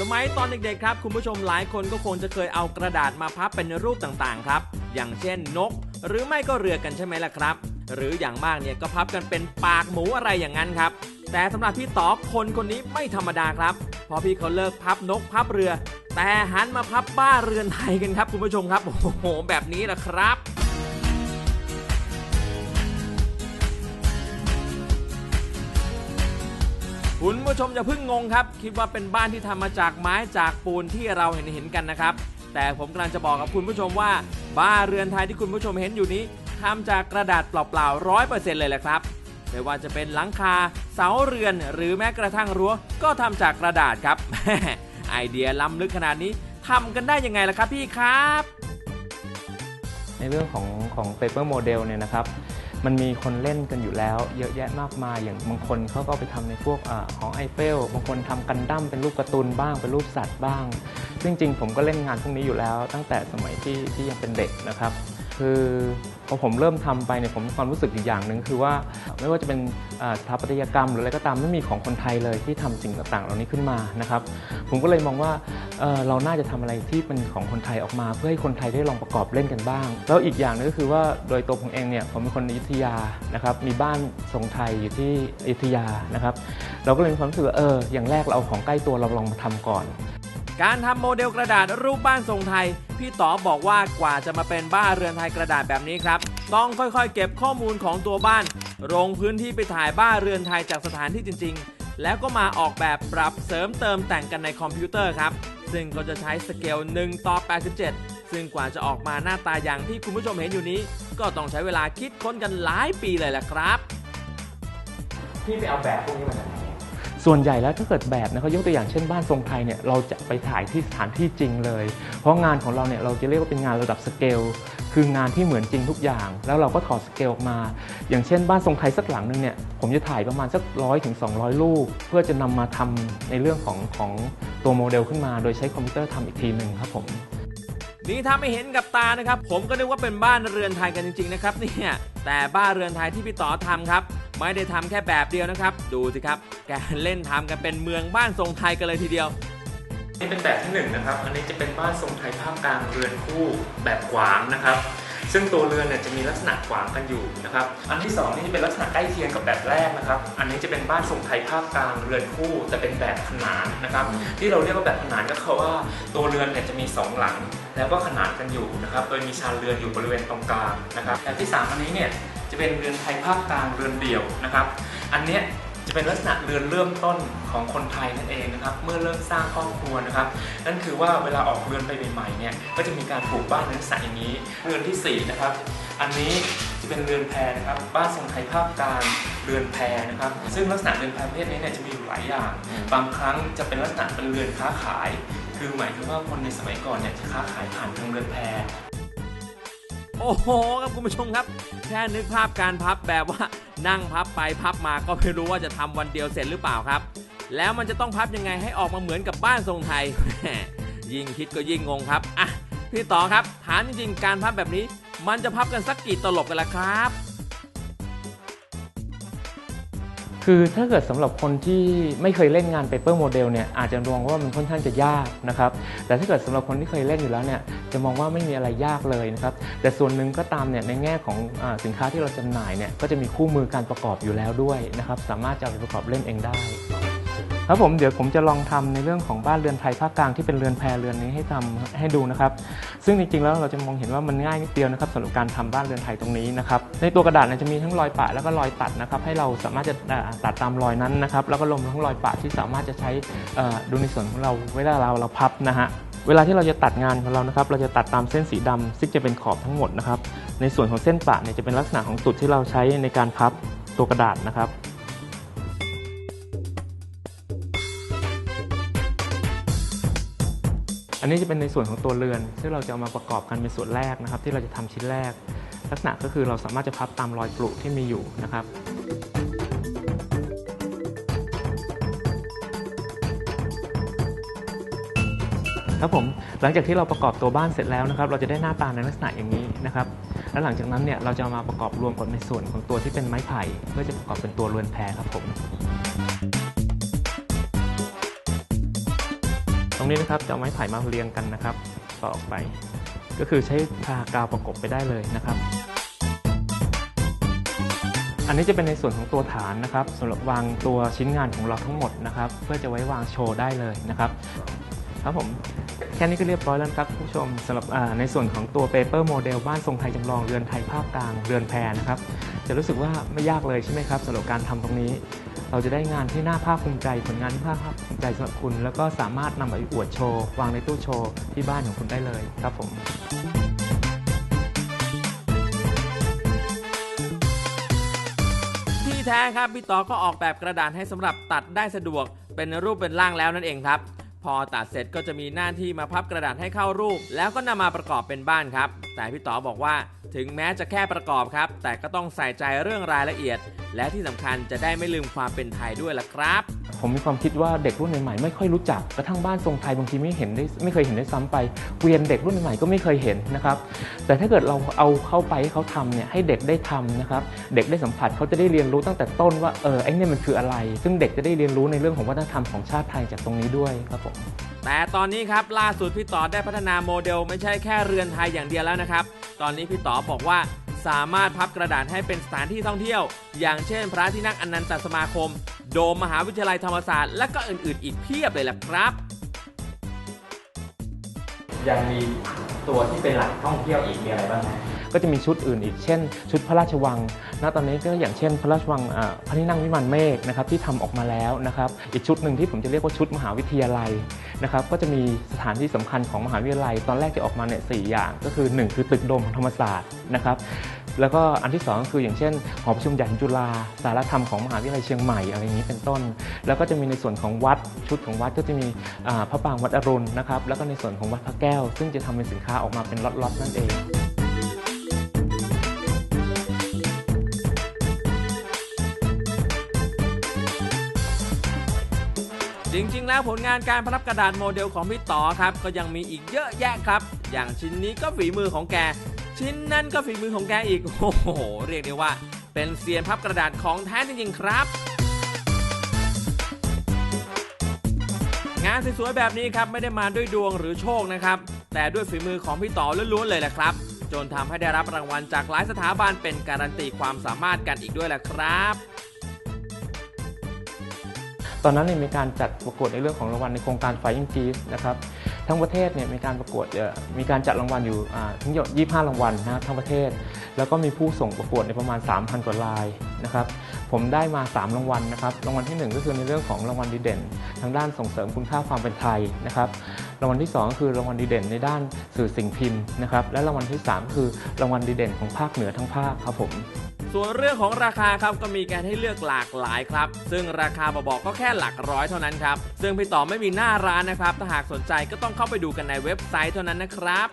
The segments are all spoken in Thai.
สมัยตอนเด็กๆครับ คุณผู้ชมหลายคนก็คงจะเคยเอากระดาษมาพับเป็นรูปต่างๆ ครับ อย่างเช่นนก หรือไม่ก็เรือกันใช่ไหมล่ะครับ หรืออย่างมากเนี่ยก็พับกันเป็นปากหมูอะไรอย่างนั้นครับ แต่สำหรับพี่ต๋อคนคนนี้ไม่ธรรมดาครับเพอพี่เขาเลิกพับนกพับเรือ แต่หันมาพับบ้าเรือนไทยกันครับ คุณผู้ชมครับโอ้โหแบบนี้แหละครับ คุณผู้ชมอย่าเพิ่งงงครับ คิดว่าเป็นบ้านที่ทำมาจากไม้จากปูนที่เราเห็นเห็นกันนะครับ แต่ผมกำลังจะบอกกับคุณผู้ชมว่า บ้านเรือนไทยที่คุณผู้ชมเห็นอยู่นี้ทำจากกระดาษเปล่าๆร้อยเปอร์เซ็นต์เลยแหละครับไม่ว่าจะเป็นหลังคา เสาเรือนหรือแม้กระทั่งรั้ว ก็ทำจากกระดาษครับไอเดียล้ำลึกขนาดนี้ทำกันได้ยังไงล่ะครับพี่ครับ ในเรื่องของของ paper model เนี่ยนะครับ มันมีคนเล่นกันอยู่แล้ว เยอะแยะมากมาย อย่างบางคนเขาก็ไปทำในพวกอาของไอเฟลบางคนทำกันดั้มเป็นรูปการ์ตูนบ้าง เป็นรูปสัตว์บ้าง ซึ่งจริงๆผมก็เล่นงานพวกนี้อยู่แล้ว ตั้งแต่สมัยที่ที่ยังเป็นเด็กนะครับ คือพอผมเริ่มทำไปเนี่ยผมมีความรู้สึกอีกอย่างหนึ่งคือว่าไม่ว่าจะเป็นสถาปัตยกรรมหรืออะไรก็ตามไม่มีของคนไทยเลยที่ทำสิ่งต่างๆ เหล่านี้ขึ้นมานะครับผมก็เลยมองว่าเเราน่าจะทำอะไรที่เป็นของคนไทยออกมา เพื่อให้คนไทยได้ลองประกอบเล่นกันบ้าง แล้วอีกอย่างหนึงก็คือว่าโดยตัวผมเองเนี่ยผมเป็นคนอยุธยานะครับมีบ้านทรงไทยอยู่ที่อยุธยานะครับเราก็เลยมีความรู้สึกว่าเอออย่างแรกเราเอาของใกล้ตัวเราลองมาทำก่อน การทำโมเดลกระดาษรูปบ้านทรงไทย พี่ต๋อบอกว่ากว่าจะมาเป็นบ้านเรือนไทยกระดาษแบบนี้ครับ ต้องค่อยๆ เก็บข้อมูลของตัวบ้านลงพื้นที่ไปถ่ายบ้านเรือนไทยจากสถานที่จริง ๆ แล้วก็มาออกแบบปรับเสริมเติมแต่งกันในคอมพิวเตอร์ครับ ซึ่งก็จะใช้สเกล1ต่อ87 ซึ่งกว่าจะออกมาหน้าตาอย่างที่คุณผู้ชมเห็นอยู่นี้ ก็ต้องใช้เวลาคิดค้นกันหลายปีเลยแหละครับ พี่ไปเอาแบบพวกนี้มาจากไหน ส่วนใหญ่แล้วถ้าเกิดแบบนะเขายกตัวอย่างเช่นบ้านทรงไทยเนี่ยเราจะไปถ่ายที่สถานที่จริงเลย เพราะงานของเราเนี่ยเราจะเรียกว่าเป็นงานระดับสเกลคืองานที่เหมือนจริงทุกอย่าง แล้วเราก็ถอดสเกลออกมา อย่างเช่น บ้านทรงไทยสักหลังหนึงเนี่ยผมจะถ่ายประมาณสักร้อยถึง200 รูป เพื่อจะนำมาทำในเรื่องของของตัวโมเดลขึ้นมา โดยใช้คอมพิวเตอร์ทำอีกทีหนึ่งครับผมนี่ถ้าไม่เห็นกับตานะครับ ผมก็นึกว่าเป็นบ้านเรือนไทยกันจริงๆนะครับเนี่ยแต่บ้านเรือนไทยที่พี่ต่อทำครับ ไม่ได้ทำแค่แบบเดียวนะครับ ดูสิครับ แกเล่นทำกันเป็นเมืองบ้านทรงไทยกันเลยทีเดียว นี่เป็นแบบที่หนึ่งนะครับ อันนี้จะเป็นบ้านทรงไทยภาคกลางเรือนคู่แบบขวางนะครับ ซึ่งตัวเรือนเนี่ยจะมีลักษณะขวางกันอยู่นะครับ อันที่สองนี่จะเป็นลักษณะใกล้เคียงกับแบบแรกนะครับ อันนี้จะเป็นบ้านทรงไทยภาคกลางเรือนคู่แต่เป็นแบบขนานนะครับ ที่เราเรียกว่าแบบขนานก็คือว่าตัวเรือนเนี่ยจะมีสองหลัง แล้วก็ขนานกันอยู่นะครับ โดยมีชานเรือนอยู่บริเวณตรงกลางนะครับแบบที่สามอันนี้เนี่ยจะเป็นเรือนไทยภาคกลางเรือนเดี่ยวนะครับ อันเนี้ย จะเป็นลักษณะเรือนเริ่มต้นของคนไทยนั่นเองนะครับเมื่อเริ่มสร้างครอบครัวนะครับนั่นคือว่าเวลาออกเรือนไปใหม่ๆเนี่ยก็จะมีการปลูกบ้านในลักษณะอย่างนี้ เรือนที่สี่นะครับอันนี้จะเป็นเรือนแพนะครับบ้านทรงไทยภาคกลางเรือนแพนะครับซึ่งลักษณะเรือนแพประเภทนี้เนี่ยจะมีอยู่หลายอย่าง บางครั้งจะเป็นลักษณะเป็นเรือนค้าขาย คือหมายถึงว่าคนในสมัยก่อนเนี่ยจะค้าขายผ่านทางเรือนแพ โอ้โหครับคุณผู้ชมครับ แค่นึกภาพการพับแบบว่านั่งพับไปพับมาก็ไม่รู้ว่าจะทำวันเดียวเสร็จหรือเปล่าครับ แล้วมันจะต้องพับยังไงให้ออกมาเหมือนกับบ้านทรงไทย ยิ่งคิดก็ยิ่งงงครับอะพี่ต่อครับถามจริงๆการพับแบบนี้ มันจะพับกันสักกี่ตลบกันล่ะครับ คือถ้าเกิดสำหรับคนที่ไม่เคยเล่นงาน paper model เนี่ยอาจจะมองว่ามันค่อนข้างจะยากนะครับแต่ถ้าเกิดสำหรับคนที่เคยเล่นอยู่แล้วเนี่ยจะมองว่าไม่มีอะไรยากเลยนะครับแต่ส่วนหนึ่งก็ตามเนี่ยในแง่ของอสินค้าที่เราจำหน่ายเนี่ยก็จะมีคู่มือการประกอบอยู่แล้วด้วยนะครับสามารถจะไปประกอบเล่นเองได้ ครับผมเดี๋ยวผมจะลองทำในเรื่องของบ้านเรือนไทยภาคกลางที่เป็นเรือนแพเรือนนี้ให้ทำให้ดูนะครับ ซึ่งจริงๆแล้วเราจะมองเห็นว่ามันง่ายนิดเดียวนะครับสำหรับการทำบ้านเรือนไทยตรงนี้นะครับในตัวกระดาษจะมีทั้งรอยปะแล้วก็รอยตัดนะครับให้เราสามารถจะตัดตามรอยนั้นนะครับแล้วก็ลงทั้งรอยปะที่สามารถจะใช้ดูในส่วนของเราเวลาเราเราพับนะฮะเวลาที่เราจะตัดงานของเรานะครับ เราจะตัดตามเส้นสีดำซึ่งจะเป็นขอบทั้งหมดนะครับ ในส่วนของเส้นปะเนี่ยจะเป็นลักษณะของจุดที่เราใช้ในการพับตัวกระดาษนะครับ อันนี้จะเป็นในส่วนของตัวเรือน ซึ่งเราจะเอามาประกอบกันเป็นส่วนแรกนะครับ ที่เราจะทำชิ้นแรก ลักษณะก็คือเราสามารถจะพับตามรอยปลุที่มีอยู่นะครับครับผมหลังจากที่เราประกอบตัวบ้านเสร็จแล้วนะครับ เราจะได้หน้าตาในลักษณะอย่างนี้นะครับ แล้วหลังจากนั้นเนี่ยเราจะามาประกอบรวมกับในส่วนของตัวที่เป็นไม้ไผ่เพื่อจะประกอบเป็นตัวเรือนแพครับผม นี้นะครับจะเอาไม้ไผ่มาเรียงกันนะครับ ต่อออกไป ก็คือใช้ทากาวประกบไปได้เลยนะครับ อันนี้จะเป็นในส่วนของตัวฐานนะครับสำหรับวางตัวชิ้นงานของเราทั้งหมดนะครับ เพื่อจะไว้วางโชว์ได้เลยนะครับครับผมแค่นี้ก็เรียบร้อยแล้วครับผู้ชมสำหรับในส่วนของตัวเปเปอร์โมเดลบ้านทรงไทยจำลองเรือนไทยภาคกลางเรือนแพรนะครับ จะรู้สึกว่าไม่ยากเลยใช่ไหมครับสำหรับการทำตรงนี้ เราจะได้งานที่น่าภาคภูมิใจผลงานที่น่าภาคภูมิใจสำหรับคุณ แล้วก็สามารถนำไปอวดโชว์ วางในตู้โชว์ที่บ้านของคุณได้เลยครับผมที่แท้ครับพี่ต่อก็ออกแบบกระดานให้สำหรับตัดได้สะดวกเป็นรูปเป็นร่างแล้วนั่นเองครับ พอตัดเสร็จก็จะมีหน้าที่มาพับกระดาษให้เข้ารูป แล้วก็นำมาประกอบเป็นบ้านครับ แต่พี่ต่อบอกว่าถึงแม้จะแค่ประกอบครับ แต่ก็ต้องใส่ใจเรื่องรายละเอียด และที่สำคัญจะได้ไม่ลืมความเป็นไทยด้วยล่ะครับ ผมมีความคิดว่าเด็กรุ่นใหม่ไม่ค่อยรู้จักกระทั่งบ้านทรงไทยบางทีไม่เห็นได้ไม่เคยเห็นได้ซ้ำไปเกวียนเด็กรุ่นใหม่ก็ไม่เคยเห็นนะครับ แต่ถ้าเกิดเราเอาเข้าไปให้เขาทำเนี่ยให้เด็กได้ทำนะครับ เด็กได้สัมผัสเขาจะได้เรียนรู้ตั้งแต่ต้นว่าเออไอ้นี่มันคืออะไร ซึ่งเด็กจะได้เรียนรู้ในเรื่องของวัฒนธรรมของชาติไทยจากตรงนี้ด้วยครับผมแต่ตอนนี้ครับล่าสุดพี่ต่อได้พัฒนาโมเดลไม่ใช่แค่เรือนไทยอย่างเดียวแล้วนะครับ ตอนนี้พี่ต่อบอกว่าสามารถพับกระดาษให้เป็นสถานที่ท่องเที่ยว อย่างเช่น พระที่นั่งอนันตสมาคม โดมมหาวิทยาลัยธรรมศาสตร์ และก็อื่นๆ อีกเพียบเลยแหละครับ ยังมีตัวที่เป็นหลักท่องเที่ยวอีกมีอะไรบ้างนะ ก็จะมีชุดอื่นอีกเช่น ชุดพระราชวังณตอนนี้ก็อย่างเช่น พระราชวังพระที่นั่งวิมานเมฆนะครับที่ทำออกมาแล้วนะครับอีกชุดหนึ่งที่ผมจะเรียกว่าชุดมหาวิทยาลัยนะครับก็จะมีสถานที่สำคัญของมหาวิทยาลัย ตอนแรกจะออกมาเนี่ยสอย่าง ก็คือ 1 คือตึกโดมของธรรมศาสตร์นะครับแล้วก็อันที่สองก็คืออย่างเช่นหอประชุมใหญ่จุฬาสารธรรมของมหาวิทยาลัยเชียงใหม่อะไรอย่างนี้เป็นต้น แล้วก็จะมีในส่วนของวัดชุดของวัดก็จะมีพระปรางวัดอรุณนะครับแล้วก็ในส่วนของวัดพระแก้ว ซึ่งจะทำเป็นสินค้าออกมาเป็นล็อตๆนั่นเอง จริงๆ แล้วผลงานการพับกระดาษโมเดลของพี่ต่อครับ ก็ยังมีอีกเยอะแยะครับ อย่างชิ้นนี้ก็ฝีมือของแก ชิ้นนั้นก็ฝีมือของแกอีก โอ้โห เรียกได้ว่า เป็นเซียนพับกระดาษของแท้จริงๆครับ งานสวยๆแบบนี้ครับไม่ได้มาด้วยดวงหรือโชคนะครับ แต่ด้วยฝีมือของพี่ต่อล้วนๆเลยแหละครับ จนทำให้ได้รับรางวัลจากหลายสถาบันเป็นการันตีความสามารถกันอีกด้วยแหละครับ ตอนนั้นเนี่ยมีการจัดประกวดในเรื่องของรางวัลในโครงการ Flying g i f t นะครับทั้งประเทศเนี่ยมีการประกวดมีการจัดรางวัลอยู่ทั้งหมด25 รางวัลนะครับทั้งประเทศ แล้วก็มีผู้ส่งประกวดในประมาณ 3,000 กว่ารายนะครับผมได้มา 3 รางวัลนะครับรางวัลทีหนึ่1 ก็คือในเรื่องของรางวัลดีเด่น ทางด้านส่งเสริมคุณค่าความเป็นไทยนะครับรางวัลที่2ก็คือรางวัลดีเด่นในด้านสื่อสิ่งพิมพ์นะครับและรางวัลที่ 3 คือรางวัลดีเด่นของภาคเหนือทั้งภาคครับผม ส่วนเรื่องของราคาครับก็มีการให้เลือกหลากหลายครับ ซึ่งราคาบอกๆก็แค่หลักร้อยเท่านั้นครับ ซึ่งพี่ต่อไม่มีหน้าร้านนะครับ ถ้าหากสนใจก็ต้องเข้าไปดูกันในเว็บไซต์เท่านั้นนะครับ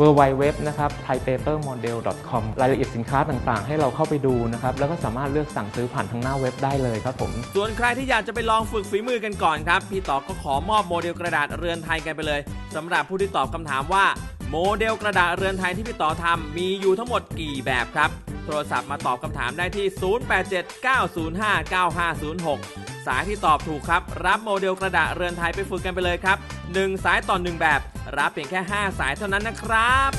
w w w นะครับ thaipapermodel.com รายละเอียดสินค้าต่างๆ ให้เราเข้าไปดูนะครับ แล้วก็สามารถเลือกสั่งซื้อผ่านทางหน้าเว็บได้เลยครับผม ส่วนใครที่อยากจะไปลองฝึกฝีมือกันก่อนครับ พี่ต่อก็ขอมอบโมเดลกระดาษเรือนไทยกันไปเลยสำหรับผู้ที่ตอบคำถามว่า โมเดลกระดาษเรือนไทยที่พี่ต่อทำมีอยู่ทั้งหมดกี่แบบครับ โทรศัพท์มาตอบคำถามได้ที่ 0879059506 สายที่ตอบถูกครับ รับโมเดลกระดาษเรือนไทยไปฝึกกันไปเลยครับ 1 สายต่อ 1 แบบ รับเพียงแค่ 5 สายเท่านั้นนะครับ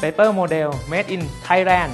Paper Model Made in Thailand